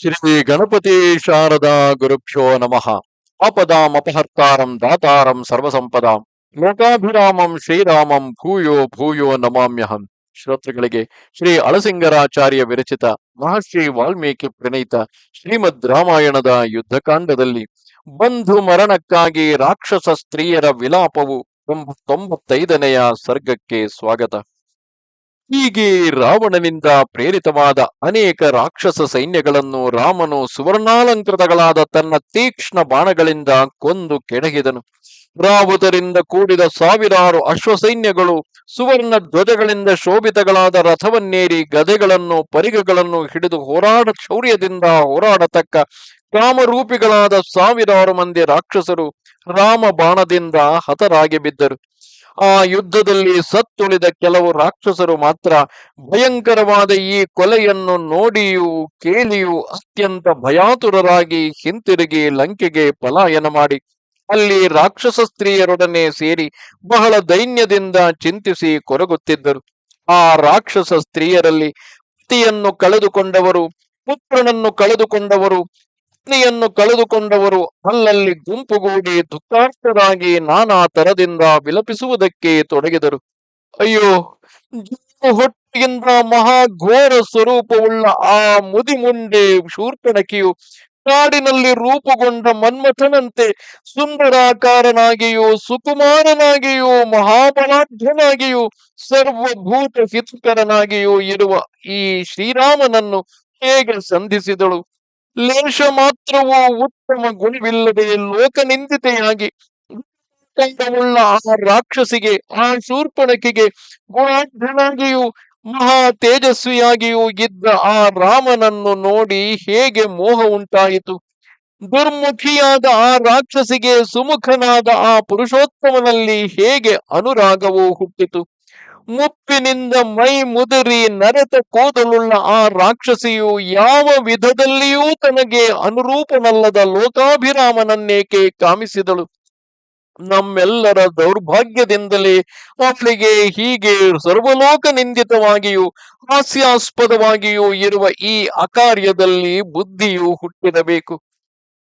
ಶ್ರೀ ಗಣಪತಿ ಶಾರದಾ ಗುರುಭ್ಯೋ ನಮಃ. ಆಪದಾಮಪಹರ್ತಾರಂ ದಾತಾರಂ ಸರ್ವಸಂಪದಾಂ. ಲೋಕಾಭಿರಾಮಂ ಶ್ರೀರಾಮಂ ಭೂಯೋ ಭೂಯೋ ನಮಾಮ್ಯಹಂ. ಶ್ರೋತೃಗಳಿಗೆ ಶ್ರೀ ಅಳಸಿಂಗರಾಚಾರ್ಯ ವಿರಚಿತ ಮಹರ್ಷಿ ವಾಲ್ಮೀಕಿ ಪ್ರಣೀತ ಶ್ರೀಮದ್ ರಾಮಾಯಣದ ಯುದ್ಧಕಾಂಡದಲ್ಲಿ ಬಂಧು ಮರಣಕ್ಕಾಗಿ ರಾಕ್ಷಸ ಸ್ತ್ರೀಯರ ವಿಲಾಪವು ತೊಂಬತ್ತೈದನೆಯ ಸರ್ಗಕ್ಕೆ ಸ್ವಾಗತ. ಹೀಗೆ ರಾವಣನಿಂದ ಪ್ರೇರಿತವಾದ ಅನೇಕ ರಾಕ್ಷಸ ಸೈನ್ಯಗಳನ್ನು ರಾಮನು ಸುವರ್ಣಾಲಂಕೃತಗಳಾದ ತನ್ನ ತೀಕ್ಷ್ಣ ಬಾಣಗಳಿಂದ ಕೊಂದು ಕೆಡಹಿದನು. ರಾವುತರಿಂದ ಕೂಡಿದ ಸಾವಿರಾರು ಅಶ್ವಸೈನ್ಯಗಳು ಸುವರ್ಣ ಧ್ವಜಗಳಿಂದ ಶೋಭಿತಗಳಾದ ರಥವನ್ನೇರಿ ಗದೆಗಳನ್ನು ಪರಿಗಗಳನ್ನು ಹಿಡಿದು ಹೋರಾಡ ಶೌರ್ಯದಿಂದ ಹೋರಾಡತಕ್ಕ ಕಾಮರೂಪಿಗಳಾದ ಸಾವಿರಾರು ಮಂದಿ ರಾಕ್ಷಸರು ರಾಮ ಬಾಣದಿಂದ ಹತರಾಗಿ ಬಿದ್ದರು. ಆ ಯುದ್ಧದಲ್ಲಿ ಸತ್ತುಳಿದ ಕೆಲವು ರಾಕ್ಷಸರು ಮಾತ್ರ ಭಯಂಕರವಾದ ಈ ಕೊಲೆಯನ್ನು ನೋಡಿಯೂ ಕೇಳಿಯೂ ಅತ್ಯಂತ ಭಯಾತುರರಾಗಿ ಹಿಂತಿರುಗಿ ಲಂಕೆಗೆ ಪಲಾಯನ ಮಾಡಿ. ಅಲ್ಲಿ ರಾಕ್ಷಸ ಸ್ತ್ರೀಯರೊಡನೆ ಸೇರಿ ಬಹಳ ದೈನ್ಯದಿಂದ ಚಿಂತಿಸಿ ಕೊರಗುತ್ತಿದ್ದರು. ಆ ರಾಕ್ಷಸ ಸ್ತ್ರೀಯರಲ್ಲಿ ಪತಿಯನ್ನು ಕಳೆದುಕೊಂಡವರು, ಪುತ್ರನನ್ನು ಕಳೆದುಕೊಂಡವರು ಪತ್ನಿಯನ್ನು ಕಳೆದುಕೊಂಡವರು ಅಲ್ಲಲ್ಲಿ ಗುಂಪುಗೂಡಿ ದುಃಖಾರ್ಥರಾಗಿ ನಾನಾ ತರದಿಂದ ವಿಲಪಿಸುವುದಕ್ಕೆ ತೊಡಗಿದರು. ಅಯ್ಯೋ ಹೊಟ್ಟಿಗಿಂತ ಮಹಾಘೋರ ಸ್ವರೂಪವುಳ್ಳ ಆ ಮುದಿಮುಂಡೆ ಶೂರ್ಪಣಕಿಯು ಕಾಡಿನಲ್ಲಿ ರೂಪುಗೊಂಡ ಮನ್ಮಥನಂತೆ ಸುಂದರಾಕಾರನಾಗಿಯೂ ಸುಕುಮಾರನಾಗಿಯೂ ಮಹಾಬಲಾಢ್ಯನಾಗಿಯೂ ಸರ್ವಭೂತ ಹಿತಕರನಾಗಿಯೂ ಇರುವ ಈ ಶ್ರೀರಾಮನನ್ನು ಹೇಗೆ ಸಂಧಿಸಿದಳು? ಲೇಷ ಮಾತ್ರವೂ ಉತ್ತಮ ಗುಣವಿಲ್ಲದೆ ಲೋಕನಿಂದಿತೆಯಾಗಿ ಉಳ್ಳ ಆ ರಾಕ್ಷಸಿಗೆ, ಆ ಶೂರ್ಪಣಕಿಗೆ ಗುಣಾಢ್ಯನಾಗಿಯೂ ಮಹಾ ತೇಜಸ್ವಿಯಾಗಿಯೂ ಇದ್ದ ಆ ರಾಮನನ್ನು ನೋಡಿ ಹೇಗೆ ಮೋಹ ಉಂಟಾಯಿತು. ದುರ್ಮುಖಿಯಾದ ಆ ರಾಕ್ಷಸಿಗೆ ಸುಮುಖನಾದ ಆ ಪುರುಷೋತ್ತಮನಲ್ಲಿ ಹೇಗೆ ಅನುರಾಗವೂ ಹುಟ್ಟಿತು. ಮುಪ್ಪಿನಿಂದ ಮೈ ಮುದುರಿ ನರೆತ ಕೂದಲುಳ್ಳ ಆ ರಾಕ್ಷಸಿಯು ಯಾವ ವಿಧದಲ್ಲಿಯೂ ತನಗೆ ಅನುರೂಪನಲ್ಲದ ಲೋಕಾಭಿರಾಮನನ್ನೇಕೆ ಕಾಮಿಸಿದಳು. ನಮ್ಮೆಲ್ಲರ ದೌರ್ಭಾಗ್ಯದಿಂದಲೇ ಅವಳಿಗೆ ಹೀಗೆ ಸರ್ವಲೋಕ ನಿಂದಿತವಾಗಿಯೂ ಹಾಸ್ಯಾಸ್ಪದವಾಗಿಯೂ ಇರುವ ಈ ಅಕಾರ್ಯದಲ್ಲಿ ಬುದ್ಧಿಯು ಹುಟ್ಟಿರಬೇಕು.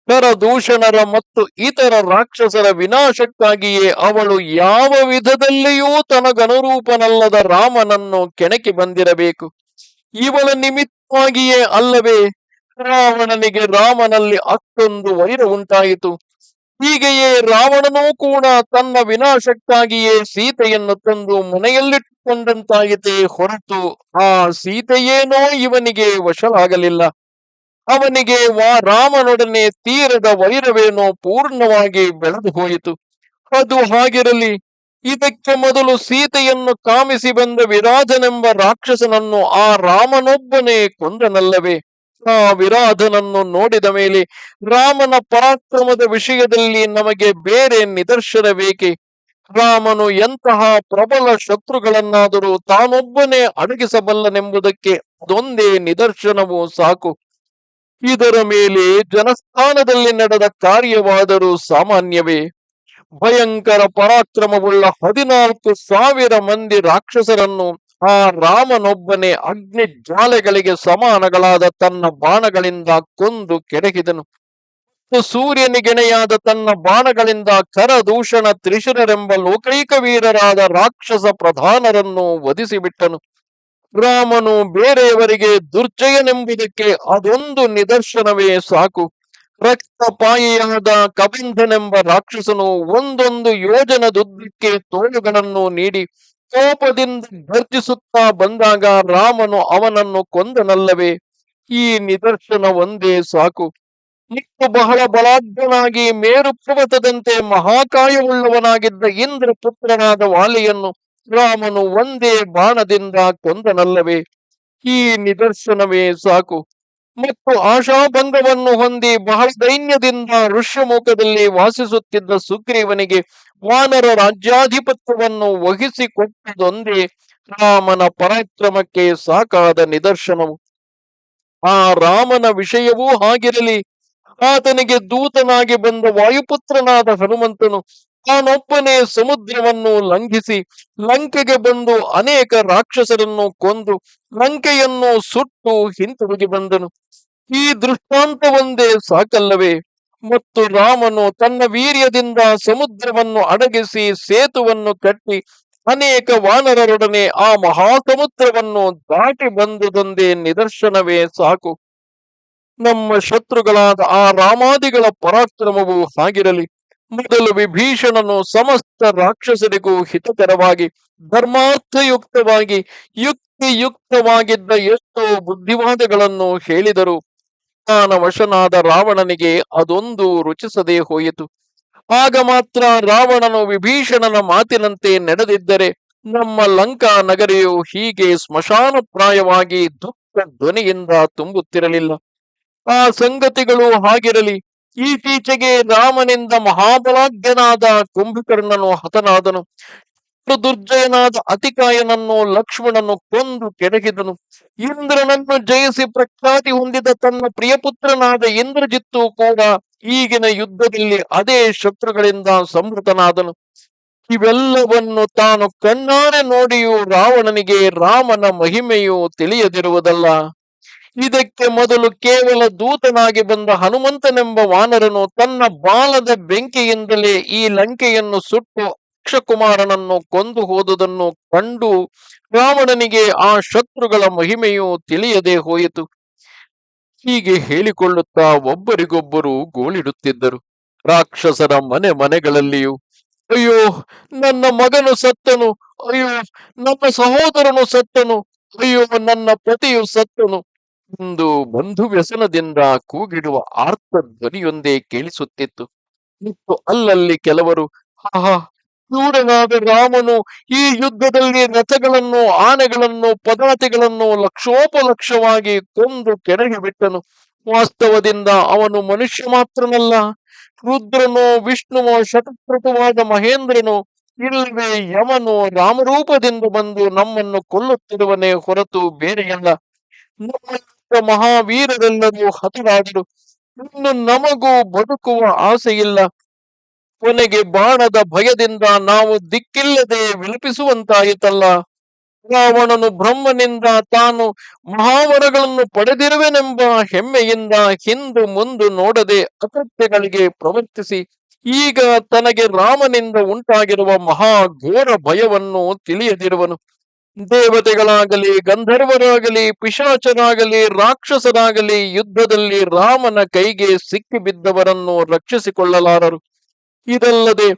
ಕರದೂಷಣರ ಮತ್ತು ಇತರ ರಾಕ್ಷಸರ ವಿನಾಶಕ್ಕಾಗಿಯೇ ಅವಳು ಯಾವ ವಿಧದಲ್ಲಿಯೂ ತನಗನುರೂಪನಲ್ಲದ ರಾಮನನ್ನು ಕೆಣಕಿ ಬಂದಿರಬೇಕು. ಇವಳ ನಿಮಿತ್ತವಾಗಿಯೇ ಅಲ್ಲವೇ, ರಾವಣನಿಗೆ ರಾಮನಲ್ಲಿ ಅಷ್ಟೊಂದು ವೈರ ಉಂಟಾಯಿತು. ಹೀಗೆಯೇ ರಾವಣನೂ ಕೂಡ ತನ್ನ ವಿನಾಶಕ್ಕಾಗಿಯೇ ಸೀತೆಯನ್ನು ತಂದು ಮನೆಯಲ್ಲಿಟ್ಟುಕೊಂಡಂತಾಯಿತೇ ಹೊರತು ಆ ಸೀತೆಯೇನೋ ಇವನಿಗೆ ವಶಲಾಗಲಿಲ್ಲ ಅವನಿಗೆ ವಾ ರಾಮನೊಡನೆ ತೀರದ ವೈರವೇನೋ ಪೂರ್ಣವಾಗಿ ಬೆಳೆದು ಹೋಯಿತು. ಅದು ಹಾಗಿರಲಿ, ಇದಕ್ಕೆ ಮೊದಲು ಸೀತೆಯನ್ನು ಕಾಮಿಸಿ ಬಂದ ವಿರಾಜನೆಂಬ ರಾಕ್ಷಸನನ್ನು ಆ ರಾಮನೊಬ್ಬನೇ ಕೊಂದನಲ್ಲವೇ? ಆ ವಿರಾಧನನ್ನು ನೋಡಿದ ಮೇಲೆ ರಾಮನ ಪರಾಕ್ರಮದ ವಿಷಯದಲ್ಲಿ ನಮಗೆ ಬೇರೆ ನಿದರ್ಶನ ಬೇಕೆ ರಾಮನು ಎಂತಹ ಪ್ರಬಲ ಶತ್ರುಗಳನ್ನಾದರೂ ತಾನೊಬ್ಬನೇ ಅಡಗಿಸಬಲ್ಲನೆಂಬುದಕ್ಕೆ ಅದೊಂದೇ ನಿದರ್ಶನವೂ ಸಾಕು. ಇದರ ಮೇಲೆ ಜನಸ್ಥಾನದಲ್ಲಿ ನಡೆದ ಕಾರ್ಯವಾದರೂ ಸಾಮಾನ್ಯವೇ? ಭಯಂಕರ ಪರಾಕ್ರಮವುಳ್ಳ ಹದಿನಾಲ್ಕು ಸಾವಿರ ಮಂದಿ ರಾಕ್ಷಸರನ್ನು ಆ ರಾಮನೊಬ್ಬನೇ ಅಗ್ನಿ ಜಾಲೆಗಳಿಗೆ ಸಮಾನಗಳಾದ ತನ್ನ ಬಾಣಗಳಿಂದ ಕೊಂದು ಕೆಡಹಿದನು. ಸೂರ್ಯನಿಗೆಣೆಯಾದ ತನ್ನ ಬಾಣಗಳಿಂದ ಕರದೂಷಣ ತ್ರಿಶುರರೆಂಬ ಲೋಕೈಕ ವೀರರಾದ ರಾಕ್ಷಸ ಪ್ರಧಾನರನ್ನು ವಧಿಸಿಬಿಟ್ಟನು. ರಾಮನು ಬೇರೆಯವರಿಗೆ ದುರ್ಜಯನೆಂಬುದಕ್ಕೆ ಅದೊಂದು ನಿದರ್ಶನವೇ ಸಾಕು. ರಕ್ತಪಾಯಿಯಾದ ಕಬಿಂಧನೆಂಬ ರಾಕ್ಷಸನು ಒಂದೊಂದು ಯೋಜನದುದ್ದಕ್ಕೆ ತೋಳುಗಳನ್ನು ನೀಡಿ ಕೋಪದಿಂದ ಗರ್ಜಿಸುತ್ತಾ ಬಂದಾಗ ರಾಮನು ಅವನನ್ನು ಕೊಂದನಲ್ಲವೇ? ಈ ನಿದರ್ಶನ ಒಂದೇ ಸಾಕು. ನಿಟ್ಟು ಬಹಳ ಬಲಾಢ್ಯನಾಗಿ ಮೇರು ಪರ್ವತದಂತೆ ಮಹಾಕಾಯವುಳ್ಳವನಾಗಿದ್ದ ಇಂದ್ರ ಪುತ್ರನಾದ ವಾಲಿಯನ್ನು ರಾಮನು ಒಂದೇ ಬಾಣದಿಂದ ಕೊಂದನಲ್ಲವೇ? ಈ ನಿದರ್ಶನವೇ ಸಾಕು. ಮತ್ತು ಆಶಾಭಂಗವನ್ನು ಹೊಂದಿ ಬಹಳ ದೈನ್ಯದಿಂದ ಋಷ್ಯಮುಖದಲ್ಲಿ ವಾಸಿಸುತ್ತಿದ್ದ ಸುಗ್ರೀವನಿಗೆ ವಾನರ ರಾಜ್ಯಾಧಿಪತ್ಯವನ್ನು ವಹಿಸಿಕೊಟ್ಟದೊಂದೇ ರಾಮನ ಪರಾಕ್ರಮಕ್ಕೆ ಸಾಕಾದ ನಿದರ್ಶನವು. ಆ ರಾಮನ ವಿಷಯವೂ ಹಾಗಿರಲಿ. ಆತನಿಗೆ ದೂತನಾಗಿ ಬಂದ ವಾಯುಪುತ್ರನಾದ ಹನುಮಂತನು ತಾನೊಬ್ಬನೇ ಸಮುದ್ರವನ್ನು ಲಂಘಿಸಿ ಲಂಕೆಗೆ ಬಂದು ಅನೇಕ ರಾಕ್ಷಸರನ್ನು ಕೊಂದು ಲಂಕೆಯನ್ನು ಸುಟ್ಟು ಹಿಂತಿರುಗಿ ಬಂದನು. ಈ ದೃಷ್ಟಾಂತವೊಂದೇ ಸಾಕಲ್ಲವೇ? ಮತ್ತು ರಾಮನು ತನ್ನ ವೀರ್ಯದಿಂದ ಸಮುದ್ರವನ್ನು ಅಡಗಿಸಿ ಸೇತುವನ್ನು ಕಟ್ಟಿ ಅನೇಕ ವಾನರರೊಡನೆ ಆ ಮಹಾಸಮುದ್ರವನ್ನು ದಾಟಿ ಬಂದುದೊಂದೇ ನಿದರ್ಶನವೇ ಸಾಕು. ನಮ್ಮ ಶತ್ರುಗಳಾದ ಆ ರಾಮಾದಿಗಳ ಪರಾಕ್ರಮವು ಹಾಗಿರಲಿ. ಮೊದಲು ವಿಭೀಷಣನು ಸಮಸ್ತ ರಾಕ್ಷಸರಿಗೂ ಹಿತಕರವಾಗಿ, ಧರ್ಮಾರ್ಥಯುಕ್ತವಾಗಿ, ಯುಕ್ತಿಯುಕ್ತವಾಗಿದ್ದ ಎಷ್ಟೋ ಬುದ್ಧಿವಾದಗಳನ್ನು ಹೇಳಿದರು. ತಾನ ವಶನಾದ ರಾವಣನಿಗೆ ಅದೊಂದು ರುಚಿಸದೇ ಹೋಯಿತು. ಆಗ ಮಾತ್ರ ರಾವಣನು ವಿಭೀಷಣನ ಮಾತಿನಂತೆ ನಡೆದಿದ್ದರೆ ನಮ್ಮ ಲಂಕಾ ನಗರಿಯು ಹೀಗೆ ಸ್ಮಶಾನಪ್ರಾಯವಾಗಿ ದುಃಖ ಧ್ವನಿಯಿಂದ ತುಂಬುತ್ತಿರಲಿಲ್ಲ. ಆ ಸಂಗತಿಗಳು ಹಾಗಿರಲಿ. ಈಚೀಚೆಗೆ ರಾಮನಿಂದ ಮಹಾಬಲಾಢ್ಯನಾದ ಕುಂಭಕರ್ಣನು ಹತನಾದನು. ದುರ್ಜಯನಾದ ಅತಿಕಾಯನನ್ನು ಲಕ್ಷ್ಮಣನು ಕೊಂದು ಕೆಡಗಿದನು ಇಂದ್ರನನ್ನು ಜಯಿಸಿ ಪ್ರಖ್ಯಾತಿ ಹೊಂದಿದ ತನ್ನ ಪ್ರಿಯಪುತ್ರನಾದ ಇಂದ್ರಜಿತ್ತು ಕೂಡ ಈಗಿನ ಯುದ್ಧದಲ್ಲಿ ಅದೇ ಶತ್ರುಗಳಿಂದ ಸಂಹೃತನಾದನು. ಇವೆಲ್ಲವನ್ನು ತಾನು ಕಣ್ಣಾರೆ ನೋಡಿಯೂ ರಾವಣನಿಗೆ ರಾಮನ ಮಹಿಮೆಯು ತಿಳಿಯದಿರುವುದಲ್ಲ. ಇದಕ್ಕೆ ಮೊದಲು ಕೇವಲ ದೂತನಾಗಿ ಬಂದ ಹನುಮಂತನೆಂಬ ವಾನರನು ತನ್ನ ಬಾಲದ ಬೆಂಕಿಯಿಂದಲೇ ಈ ಲಂಕೆಯನ್ನು ಸುಟ್ಟು ಅಕ್ಷಕುಮಾರನನ್ನು ಕೊಂದು ಹೋದುದನ್ನು ಕಂಡು ರಾವಣನಿಗೆ ಆ ಶತ್ರುಗಳ ಮಹಿಮೆಯು ತಿಳಿಯದೆ ಹೋಯಿತು. ಹೀಗೆ ಹೇಳಿಕೊಳ್ಳುತ್ತಾ ಒಬ್ಬರಿಗೊಬ್ಬರು ಗೋಳಿಡುತ್ತಿದ್ದರು ರಾಕ್ಷಸರ ಮನೆ ಮನೆಗಳಲ್ಲಿಯೂ, ಅಯ್ಯೋ, ನನ್ನ ಮಗನು ಸತ್ತನು, ಅಯ್ಯೋ ನನ್ನ ಸಹೋದರನು ಸತ್ತನು, ಅಯ್ಯೋ, ನನ್ನ ಪತಿಯು ಸತ್ತನು ಎಂದು ಬಂಧು ವ್ಯಸನದಿಂದ ಕೂಗಿಡುವ ಆರ್ತ ಧ್ವನಿಯೊಂದೇ ಕೇಳಿಸುತ್ತಿತ್ತು. ಮತ್ತು ಅಲ್ಲಲ್ಲಿ ಕೆಲವರು, ಆಹಾ, ಕ್ರೂರನಾದ ರಾಮನು ಈ ಯುದ್ಧದಲ್ಲಿ ರಥಗಳನ್ನು, ಆನೆಗಳನ್ನು, ಪದಾತಿಗಳನ್ನು ಲಕ್ಷೋಪಲಕ್ಷವಾಗಿ ಕೊಂದು ಕೆರೆಗೆ ಬಿಟ್ಟನು. ವಾಸ್ತವದಿಂದ ಅವನು ಮನುಷ್ಯ ಮಾತ್ರನಲ್ಲ, ರುದ್ರನೋ, ವಿಷ್ಣುವೋ ಶತಪ್ರತವಾದ ಮಹೇಂದ್ರನು ಇಲ್ಲವೇ ಯಮನು, ರಾಮರೂಪದಿಂದ ಬಂದು ನಮ್ಮನ್ನು ಕೊಲ್ಲುತ್ತಿರುವನೇ ಹೊರತು ಬೇರೆಯಲ್ಲ. ನಮ್ಮ ಮಹಾವೀರರೆಲ್ಲರೂ ಹತರಾದರು. ಇನ್ನು ನಮಗೂ ಬದುಕುವ ಆಸೆಯಿಲ್ಲ. ಕೊನೆಗೆ ಬಾಣದ ಭಯದಿಂದ ನಾವು ದಿಕ್ಕಿಲ್ಲದೆ ವಿಲಪಿಸುವಂತಾಯಿತಲ್ಲ. ರಾವಣನು ಬ್ರಹ್ಮನಿಂದ ತಾನು ಮಹಾವರಗಳನ್ನು ಪಡೆದಿರುವೆನೆಂಬ ಹೆಮ್ಮೆಯಿಂದ ಹಿಂದು ಮುಂದು ನೋಡದೆ ಅಕೃತ್ಯಗಳಿಗೆ ಪ್ರವರ್ತಿಸಿ, ಈಗ ತನಗೆ ರಾಮನಿಂದ ಉಂಟಾಗಿರುವ ಮಹಾ ಘೋರ ಭಯವನ್ನು ತಿಳಿಯದಿರುವನು. ದೇವತೆಗಳಾಗಲಿ, ಗಂಧರ್ವರಾಗಲಿ ಪಿಶಾಚರಾಗಲಿ ರಾಕ್ಷಸರಾಗಲಿ ಯುದ್ಧದಲ್ಲಿ ರಾಮನ ಕೈಗೆ ಸಿಕ್ಕಿಬಿದ್ದವರನ್ನು ರಕ್ಷಿಸಿಕೊಳ್ಳಲಾರರು. ಇದಲ್ಲದೆ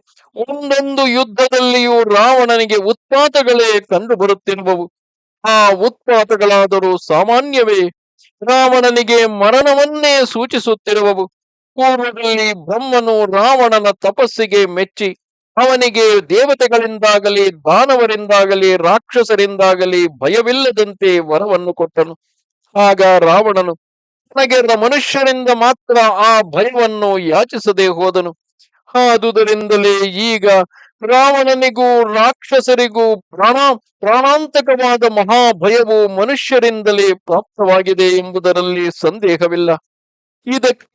ಒಂದೊಂದು ಯುದ್ಧದಲ್ಲಿಯೂ ರಾವಣನಿಗೆ ಉತ್ಪಾತಗಳೇ ಕಂಡು ಬರುತ್ತಿರುವವು ಆ ಉತ್ಪಾತಗಳಾದರೂ ಸಾಮಾನ್ಯವೇ. ರಾವಣನಿಗೆ ಮರಣವನ್ನೇ ಸೂಚಿಸುತ್ತಿರುವವು. ಪೂರ್ವದಲ್ಲಿ ಬ್ರಹ್ಮನು ರಾವಣನ ತಪಸ್ಸಿಗೆ ಮೆಚ್ಚಿ ಅವನಿಗೆ ದೇವತೆಗಳಿಂದಾಗಲಿ, ದಾನವರಿಂದಾಗಲಿ, ರಾಕ್ಷಸರಿಂದಾಗಲಿ ಭಯವಿಲ್ಲದಂತೆ ವರವನ್ನು ಕೊಟ್ಟನು. ಆಗ ರಾವಣನು ತನಗೆ ಮನುಷ್ಯರಿಂದ ಮಾತ್ರ ಆ ಭಯವನ್ನು ಯಾಚಿಸದೆ ಹೋದನು. ಆದುದರಿಂದಲೇ ಈಗ ರಾವಣನಿಗೂ ರಾಕ್ಷಸರಿಗೂ ಪ್ರಾಣ, ಪ್ರಾಣಾಂತಕವಾದ ಮಹಾಭಯವು ಮನುಷ್ಯರಿಂದಲೇ ಪ್ರಾಪ್ತವಾಗಿದೆ ಎಂಬುದರಲ್ಲಿ ಸಂದೇಹವಿಲ್ಲ. ಇದಕ್ಕೆ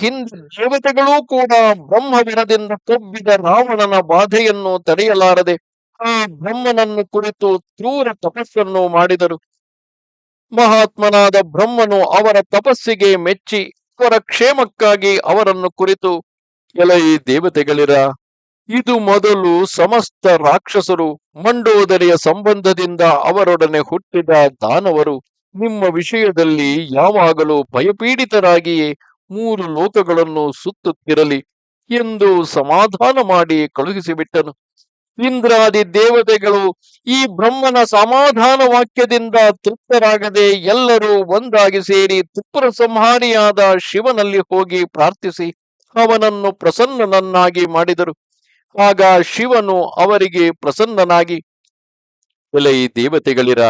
ಹಿಂದೆ ದೇವತೆಗಳೂ ಕೂಡ ಬ್ರಹ್ಮವಿರದಿಂದ ಕೊಬ್ಬಿದ ರಾವಣನ ಬಾಧೆಯನ್ನು ತಡೆಯಲಾರದೆ ಆ ಬ್ರಹ್ಮನನ್ನು ಕುರಿತು ತ್ರೂರ ತಪಸ್ಸನ್ನು ಮಾಡಿದರು. ಮಹಾತ್ಮನಾದ ಬ್ರಹ್ಮನು ಅವರ ತಪಸ್ಸಿಗೆ ಮೆಚ್ಚಿ ಅವರ ಕ್ಷೇಮಕ್ಕಾಗಿ ಅವರನ್ನು ಕುರಿತು, ಎಲೈ ದೇವತೆಗಳಿರ, ಇದು ಮೊದಲು ಸಮಸ್ತ ರಾಕ್ಷಸರು ಮಂಡೋದರಿಯ ಸಂಬಂಧದಿಂದ ಅವರೊಡನೆ ಹುಟ್ಟಿದ ದಾನವರು ನಿಮ್ಮ ವಿಷಯದಲ್ಲಿ ಯಾವಾಗಲೂ ಭಯಪೀಡಿತರಾಗಿಯೇ ಮೂರು ಲೋಕಗಳನ್ನು ಸುತ್ತುತ್ತಿರಲಿ ಎಂದು ಸಮಾಧಾನ ಮಾಡಿ ಕಳುಹಿಸಿಬಿಟ್ಟನು. ಇಂದ್ರಾದಿ ದೇವತೆಗಳು ಈ ಬ್ರಹ್ಮನ ಸಮಾಧಾನ ವಾಕ್ಯದಿಂದ ತೃಪ್ತರಾಗದೆ ಎಲ್ಲರೂ ಒಂದಾಗಿ ಸೇರಿ ತುಪ್ಪರ ಸಂಹಾರಿಯಾದ ಶಿವನಲ್ಲಿ ಹೋಗಿ ಪ್ರಾರ್ಥಿಸಿ ಅವನನ್ನು ಪ್ರಸನ್ನನನ್ನಾಗಿ ಮಾಡಿದರು. ಆಗ ಶಿವನು ಅವರಿಗೆ ಪ್ರಸನ್ನನಾಗಿ ಕೆಲೈ ದೇವತೆಗಳಿರ,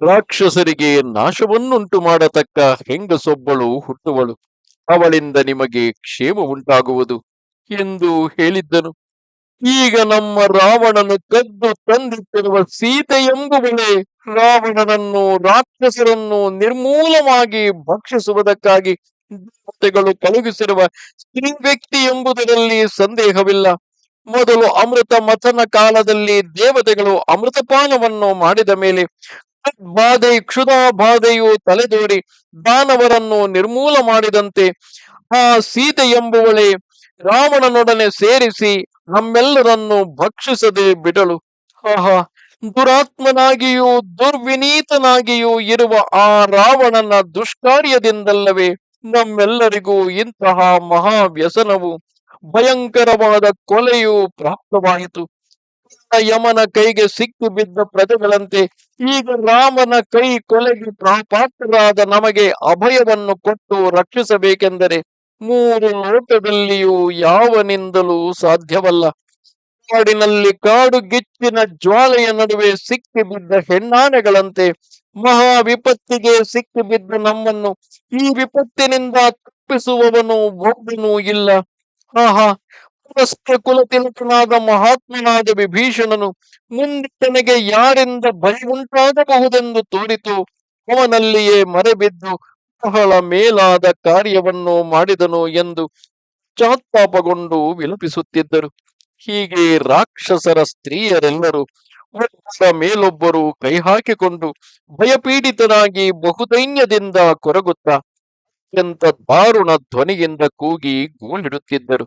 ರಾಕ್ಷಸರಿಗೆ ನಾಶವನ್ನುಂಟು ಮಾಡತಕ್ಕ ಹೆಂಗಸೊಬ್ಬಳು ಹುಟ್ಟುವಳು. ಅವಳಿಂದ ನಿಮಗೆ ಕ್ಷೇಮ ಉಂಟಾಗುವುದು ಎಂದು ಹೇಳಿದ್ದನು. ಈಗ ನಮ್ಮ ರಾವಣನು ಕದ್ದು ತಂದಿಟ್ಟಿರುವ ಸೀತೆ ಎಂಬುವಳೆ ರಾವಣನನ್ನು ರಾಕ್ಷಸರನ್ನು ನಿರ್ಮೂಲವಾಗಿ ಭಕ್ಷಿಸುವುದಕ್ಕಾಗಿ ದೇವತೆಗಳು ಕಳುಹಿಸಿರುವ ಸ್ತ್ರೀ ವ್ಯಕ್ತಿ ಎಂಬುದರಲ್ಲಿ ಸಂದೇಹವಿಲ್ಲ. ಮೊದಲು ಅಮೃತ ಮಥನ ಕಾಲದಲ್ಲಿ ದೇವತೆಗಳು ಅಮೃತಪಾನವನ್ನು ಮಾಡಿದ ಮೇಲೆ ಬಾಧೆ ಕ್ಷುಧಾ ಬಾಧೆಯು ತಲೆದೋರಿ ದಾನವರನ್ನು ನಿರ್ಮೂಲ ಮಾಡಿದಂತೆ ಆ ಸೀತೆ ಎಂಬುವಳೆ ರಾವಣನೊಡನೆ ಸೇರಿಸಿ ನಮ್ಮೆಲ್ಲರನ್ನು ಭಕ್ಷಿಸದೆ ಬಿಡಲು. ಆಹಾ, ದುರಾತ್ಮನಾಗಿಯೂ ದುರ್ವಿನೀತನಾಗಿಯೂ ಇರುವ ಆ ರಾವಣನ ದುಷ್ಕಾರ್ಯದಿಂದಲ್ಲವೇ ನಮ್ಮೆಲ್ಲರಿಗೂ ಇಂತಹ ಮಹಾ ವ್ಯಸನವು ಭಯಂಕರವಾದ ಕೊಲೆಯು ಪ್ರಾಪ್ತವಾಯಿತು. ಯಮನ ಕೈಗೆ ಸಿಕ್ಕಿ ಬಿದ್ದ ಪ್ರಜೆಗಳಂತೆ ಈಗ ರಾಮನ ಕೈ ಕೊಲೆಗೆ ಪ್ರಾಪಾತ್ರರಾದ ನಮಗೆ ಅಭಯವನ್ನು ಕೊಟ್ಟು ರಕ್ಷಿಸಬೇಕೆಂದರೆ ಮೂರು ಲೋಕದಲ್ಲಿಯೂ ಯಾವನಿಂದಲೂ ಸಾಧ್ಯವಲ್ಲ. ಕಾಡಿನಲ್ಲಿ ಕಾಡು ಗಿಚ್ಚಿನ ಜ್ವಾಲೆಯ ನಡುವೆ ಸಿಕ್ಕಿ ಬಿದ್ದ ಹೆಣ್ಣಾನೆಗಳಂತೆ ಮಹಾ ವಿಪತ್ತಿಗೆ ಸಿಕ್ಕಿ ಬಿದ್ದ ನಮ್ಮನ್ನು ಈ ವಿಪತ್ತಿನಿಂದ ತಪ್ಪಿಸುವವನು ಒಬ್ಬನೂ ಇಲ್ಲ. ಆಹಾ ಪುರಸ್ತ್ಯ ಕುಲತಿಲಕನಾದ ಮಹಾತ್ಮನಾದ ವಿಭೀಷಣನು ಮುಂದೆ ತನಗೆ ಯಾರಿಂದ ಭಯ ಉಂಟಾಗಬಹುದೆಂದು ತೋರಿತು, ಅವನಲ್ಲಿಯೇ ಮರೆಬಿದ್ದು ಬಹಳ ಮೇಲಾದ ಕಾರ್ಯವನ್ನು ಮಾಡಿದನು ಎಂದು ಚಾತ್ತಾಪಗೊಂಡು ವಿಲಪಿಸುತ್ತಿದ್ದರು. ಹೀಗೆ ರಾಕ್ಷಸರ ಸ್ತ್ರೀಯರೆಲ್ಲರೂ ಒಬ್ಬರ ಮೇಲೊಬ್ಬರು ಕೈ ಹಾಕಿಕೊಂಡು ಭಯಪೀಡಿತನಾಗಿ ಬಹುದೈನ್ಯದಿಂದ ಕೊರಗುತ್ತಾ ಅತ್ಯಂತ ದಾರುಣ ಧ್ವನಿಯಿಂದ ಕೂಗಿ ಗೋಳಿಡುತ್ತಿದ್ದರು